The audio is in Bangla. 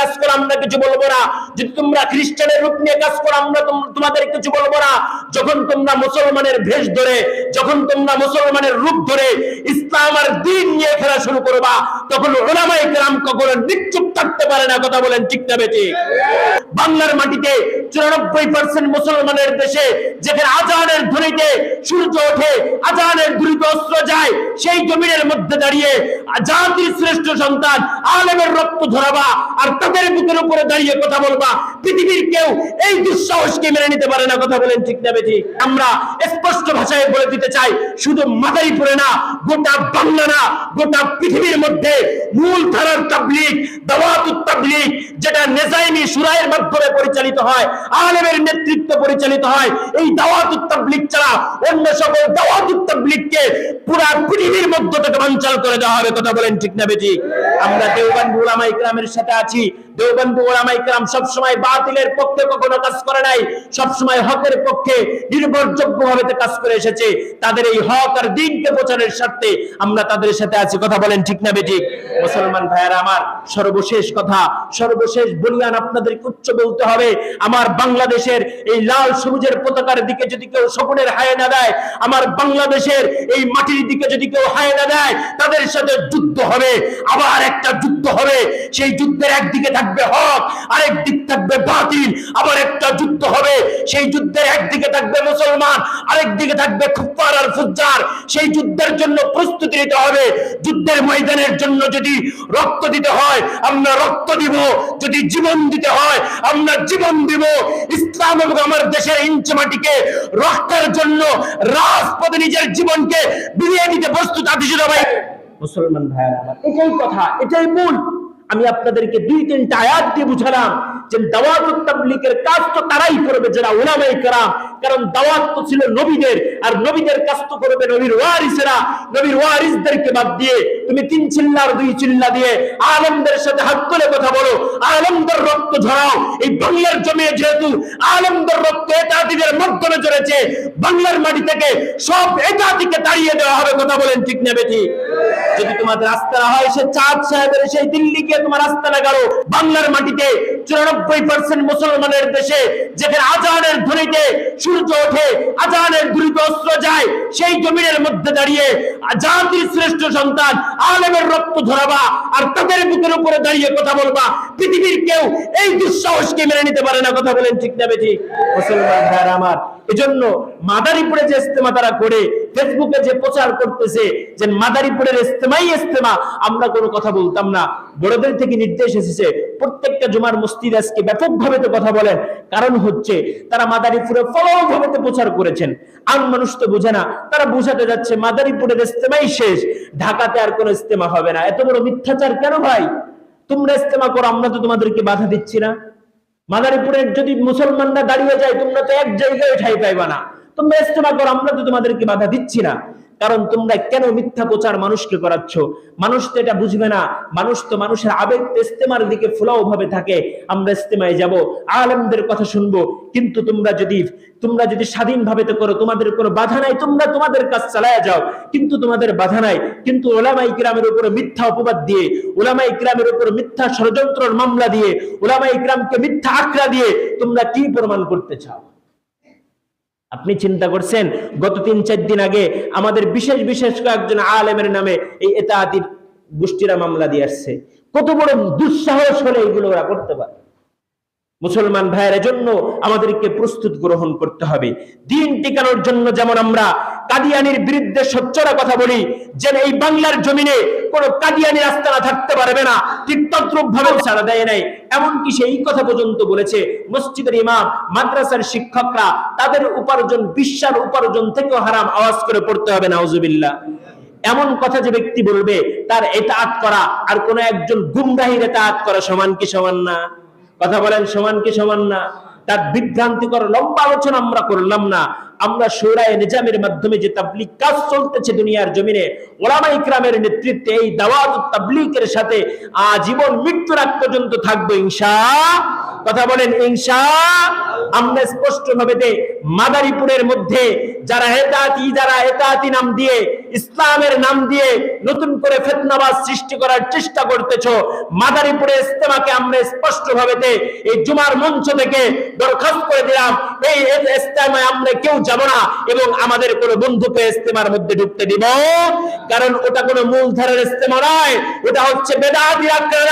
কাজ করো, আমরা কিছু বলব না। যদি তোমরা খ্রিস্টানের রূপ নিয়ে কাজ করো, আমরা তোমাদের কিছু বলব না। যখন তোমরা মুসলমানের ভেষ ধরে, যখন তোমরা মুসলমানের রূপ ধরে ইসলাম আর দিন নিয়ে খেলা শুরু করবা, তখন ওলামাই কেরাম কখনো নিশ্চুপ থাকতে পারে না। কথা বলেন ঠিক না বেঠিক? বাংলার মাটিতে চুরানব্বই পার্সেন্ট আর তাদের বুকের উপরে দাঁড়িয়ে কথা বলবা। পৃথিবীর কেউ এই দুঃসাহসকে মেনে নিতে পারে না, কথা বলেন ঠিক না বেটি আমরা স্পষ্ট ভাষায় বলে দিতে চাই, শুধু মাদারীপুরে না, গোটা বাংলা না, গোটা পৃথিবীর মধ্যে মূল ধারার তাবলিগ, দাওয়াতুত তাবলিগ, যেটা নেজাইমি সুরায়ের মাধ্যমে পরিচালিত হয় আলেমের নেতৃত্বে পরিচালিত হয়। এই দাওয়াতুত তাবলিগ ছাড়া অন্য সকল দাওয়াতুত তাবলিগকে পুরা পৃথিবীর মধ্য থেকে বানচাল করে দেওয়া হবে। কথা বলেন ঠিক না বেটি? আমরা দেওবন্দ উলামা ইকরামের সাথে আছি। দেওবন্দ উলামা ইকরাম সব সময় বাতিলের পক্ষে কখনো কাজ করে নাই। সব সময় হকের পক্ষে নির্ভরযোগ্য ভাবে কাজ করে এসেছে। তাদের এই হক আর দিনকে প্রচারের স্বার্থে আমরা তাদের সাথে আছি। কথা বলেন ঠিক না বেটি? মুসলমান ভাইয়ারা, আমার সর্বশেষ কথা, সর্বশেষ বলিয়ান আপনাদেরকে উচ্চ বলতে হবে। আমার বাংলাদেশের এই লাল সবুজের পতাকার দিকে যদি কেউ শকুনের হায় না দেয়, আমার বাংলাদেশের এই মাটির দিকে যদি কেউ হায় না দেয়, তাদের সাথে যুদ্ধ হবে, আবার একটা যুদ্ধ হবে। সেই যুদ্ধের একদিকে থাকবে হক আরেক দিক থাকবে বাতিল, আবার একটা যুদ্ধ হবে। সেই যুদ্ধের একদিকে থাকবে মুসলমান আরেক দিকে থাকবে কুফার আর ফুজ্জার। সেই যুদ্ধের জন্য প্রস্তুতি নিতে হবে। যুদ্ধের ময়দানের জন্য যদি রক্ত দিতে হয়, আমরা রক্ত দিব। যদি জীবন দিতে হয়, আমরা জীবন দিব। ইসলাম এবং আমার দেশের ইঞ্চ মাটিকে রক্ষার জন্য রাজপথে নিজের জীবনকে বিলিয়ে দিতে প্রস্তুত আছি ভাই মুসলমান ভাইয়ারা আমার, এটাই কথা, এটাই মূল। আমি আপনাদেরকে দুই তিনটা আয়াত দিয়ে বুঝালাম যে দাওয়াত তাবলিকের কাজ তো তারাই করবে, যারা ওলামাই কেরাম। কারণ দাওয়াত তো ছিল নবীদের আর নবীদের কাজ তো করবে নবীর ওয়ারিসেরা। নবীর ওয়ারিসদেরকে বাদ দিয়ে তুমি তিন চিল্লার, দুই চিল্লা দিয়ে আলমদের সাথে হাত তুলে কথা বলো। আলমদের রক্ত ঝরাও। এই বাংলার জমিয়ে যেহেতু আলমদের রক্ত একাধিকের মাধ্যমে জড়েছে বাংলার মাটি থেকে সব একাধিকে তাড়িয়ে দেওয়া হবে, কথা বলেন ঠিক নেবে ঠিক যদি তোমাদের আস্তানা হয়, সে চাঁদ সাহেবের সেই দিল্লি গিয়ে তোমার আস্তানা গাড়ো বাংলার মাটিতে চুরানব্বই পার্সেন্ট মুসলমানের দেশে যেখানে আজানের ধ্বনিতে সূর্য ওঠে, আজানের দ্রুত সেই জমিনের মধ্যে দাঁড়িয়ে জাতির শ্রেষ্ঠ সন্তান, আলেমের রক্ত ধরাবা আর তাদের বুকের উপরে দাঁড়িয়ে কথা বলবা, পৃথিবীর কেউ এই দুঃসাহসকে মেনে নিতে পারে না। কথা বলেন ঠিক না বেঠিক মুসলমান ভাইরা আমার এজন্য মাদারীপুরে যে ইস্তেমা তারা করে, ফেসবুকে যে প্রচার করতেছে যে মাদারীপুরের ইস্তেমাই ইস্তেমা আমরা কোনো কথা বলতাম না। বড়দের থেকে নির্দেশ এসেছে, প্রত্যেকটা জুমার মসজিদ আজকে ব্যাপকভাবে তো কথা বলেন। কারণ হচ্ছে, তারা মাদারীপুরে ফলভাবে তো প্রচার করেছেন। আম মানুষ তো বুঝে না, তারা বুঝাতে যাচ্ছে মাদারীপুরের ইস্তেমাই শেষ। ঢাকাতে আর কোনো ইস্তেমা হবে না। এত বড় মিথ্যাচার কেন ভাই? তোমরা ইস্তেমা করো, আমরা তো তোমাদেরকে বাধা দিচ্ছি না। মাদারীপুরের যদি মুসলমানরা দাঁড়িয়ে যায়, তোমরা তো এক জায়গায় ঠাই পাইবা না। তোমরা ইস্তেমা করো, আমরা তো তোমাদেরকে বাধা দিচ্ছি না। কারণ তোমরা কেন মিথ্যা প্রচার মানুষকে করাচ্ছ? মানুষ তো এটা বুঝবে না। মানুষ তো মানুষের আবেগ ইস্তেমার দিকে ফোলাও ভাবে থাকে। আমরা ইস্তেমায় যাব, আলেমদের কথা শুনব। কিন্তু তোমরা যদি তোমরা যদি স্বাধীন ভাবে তো করো, তোমাদের কোনো বাধা নাই, তোমরা তোমাদের কাজ চালায় যাও। কিন্তু তোমাদের বাধা নাই। কিন্তু ওলামা ইকরামের উপরে মিথ্যা অপবাদ দিয়ে ওলামা গ্রামের উপর মিথ্যা ষড়যন্ত্রের মামলা দিয়ে ওলামা ইকরামকে মিথ্যা আখড়া দিয়ে তোমরা কি প্রমাণ করতে চাও? আপনি চিন্তা করছেন, গত তিন, চার দিন আগে আমাদের বিশেষ বিশেষ কয়েকজন আলেমের নামে এই এতাহাতির গোষ্ঠীরা মামলা দিয়ে আসছে। কত বড় দুঃসাহস হলে এগুলো ওরা করতে পারে। মুসলমান ভাইয়ের জন্য আমাদেরকে প্রস্তুত গ্রহণ করতে হবে। দিন টিকানোর জন্য যেমন আমরা কাদিয়ানির বিরুদ্ধে সচ্চরা কথা বলি যে এই বাংলার জমিনে কোন কাদিয়ানি আস্তানা থাকতে পারবে না ঠিক তদ্রুপ ভাবে ছাড়া দেয় নাই। এমনকি সেই কথা পর্যন্ত বলেছে মসজিদের ইমাম, মাদ্রাসার শিক্ষকরা, তাদের উপার্জন বিশ্বার উপার্জন থেকেও হারাম আওয়াজ করে পড়তে হবে, নাউজুবিল্লাহ। এমন কথা যে ব্যক্তি বলবে, তার এতাআত করা, আর কোন একজন গুমরাহির এতাআত করা সমান কি সমান না? কথা বলেন সমান কি সমান না? তার বিভ্রান্তিকর লম্বা আলোচনা আমরা করলাম না। আমরা সৌরায় নিজামের মাধ্যমে যে তাবলিক কাজ চলতেছে দুনিয়ার জমিনে ওলামা ইকরামের নেতৃত্বে এই দাওয়াত তাবলিকের সাথে আজীবন মৃত্যুর আগ পর্যন্ত থাকবে ইংসা কথা বলেন, ইনশা। আমরা স্পষ্ট ভাবে মাদারীপুরের মধ্যে যারা হেতাতি যারা হেতাতি নাম দিয়ে, ইসলামের নাম দিয়ে নতুন করে ফেতনাবাজ সৃষ্টি করার চেষ্টা করতেছো, মাদারীপুরে ইস্তেমাকে আমরা স্পষ্ট ভাবে এই জুমার মঞ্চ থেকে দরখাস্ত করে দিলাম, এই ইস্তেমায় আমরা কেউ যাব না এবং আমাদের কোনো বন্ধুকে ইস্তেমার মধ্যে ঢুকতে দিব। কারণ ওটা কোনো মূলধারের ইস্তেমা নয়, ওটা হচ্ছে বেদাতি আক্রান্ত